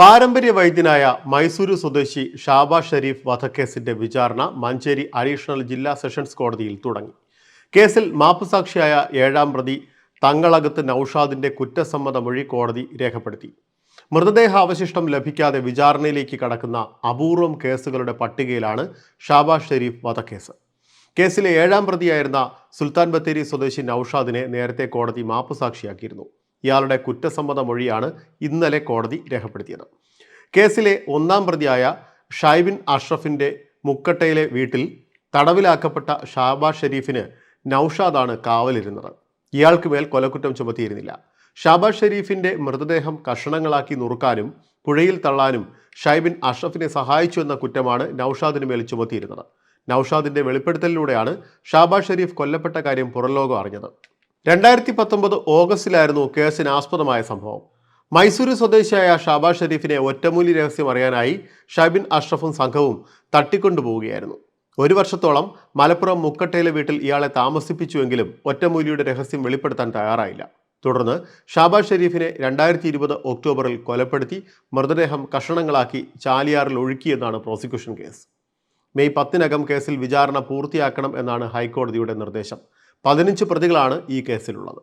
പാരമ്പര്യ വൈദ്യനായ മൈസൂരു സ്വദേശി ഷാബാസ് ഷരീഫ് വധക്കേസിന്റെ വിചാരണ മഞ്ചേരി അഡീഷണൽ ജില്ലാ സെഷൻസ് കോടതിയിൽ തുടങ്ങി. കേസിൽ മാപ്പുസാക്ഷിയായ ഏഴാം പ്രതി തങ്ങളകത്ത് നൌഷാദിന്റെ കുറ്റസമ്മത മൊഴി കോടതി രേഖപ്പെടുത്തി. മൃതദേഹാവശിഷ്ടം ലഭിക്കാതെ വിചാരണയിലേക്ക് കടക്കുന്ന അപൂർവം കേസുകളുടെ പട്ടികയിലാണ് ഷാബാസ് ഷെരീഫ് വധക്കേസ്. കേസിലെ ഏഴാം പ്രതിയായിരുന്ന സുൽത്താൻ ബത്തേരി സ്വദേശി നൌഷാദിനെ നേരത്തെ കോടതി മാപ്പുസാക്ഷിയാക്കിയിരുന്നു. ഇയാളുടെ കുറ്റസമ്മത മൊഴിയാണ് ഇന്നലെ കോടതി രേഖപ്പെടുത്തിയത്. കേസിലെ ഒന്നാം പ്രതിയായ ഷൈബിൻ അഷ്റഫിന്റെ മുക്കട്ടയിലെ വീട്ടിൽ തടവിലാക്കപ്പെട്ട ഷാബാസ് ഷെരീഫിന് നൌഷാദാണ് കാവലിരുന്നത്. ഇയാൾക്ക് മേൽ കൊലക്കുറ്റം ചുമത്തിയിരുന്നില്ല. ഷാബാസ് ഷെരീഫിന്റെ മൃതദേഹം കഷണങ്ങളാക്കി നുറുക്കാനും പുഴയിൽ തള്ളാനും ഷൈബിൻ അഷ്റഫിനെ സഹായിച്ചു എന്ന കുറ്റമാണ് നൌഷാദിന് മേൽ ചുമത്തിയിരുന്നത്. നൌഷാദിന്റെ വെളിപ്പെടുത്തലിലൂടെയാണ് ഷാബാസ് ഷെരീഫ് കൊല്ലപ്പെട്ട കാര്യം പുറംലോകം അറിഞ്ഞത്. രണ്ടായിരത്തി പത്തൊമ്പത് ഓഗസ്റ്റിലായിരുന്നു കേസിന് ആസ്പദമായ സംഭവം. മൈസൂരു സ്വദേശിയായ ഷാബാസ് ഷെരീഫിനെ ഒറ്റമൂലി രഹസ്യം അറിയാനായി ഷബിൻ അഷ്റഫും സംഘവും തട്ടിക്കൊണ്ടുപോവുകയായിരുന്നു. ഒരു വർഷത്തോളം മലപ്പുറം മുക്കട്ടയിലെ വീട്ടിൽ ഇയാളെ താമസിപ്പിച്ചുവെങ്കിലും ഒറ്റമൂലിയുടെ രഹസ്യം വെളിപ്പെടുത്താൻ തയ്യാറായില്ല. തുടർന്ന് ഷാബാസ് ഷെരീഫിനെ രണ്ടായിരത്തി ഇരുപത് ഒക്ടോബറിൽ കൊലപ്പെടുത്തി മൃതദേഹം കഷണങ്ങളാക്കി ചാലിയാറിൽ ഒഴുക്കിയെന്നാണ് പ്രോസിക്യൂഷൻ കേസ്. മെയ് പത്തിനകം കേസിൽ വിചാരണ പൂർത്തിയാക്കണം എന്നാണ് ഹൈക്കോടതിയുടെ നിർദ്ദേശം. പതിനഞ്ച് പ്രതികളാണ് ഈ കേസിലുള്ളത്.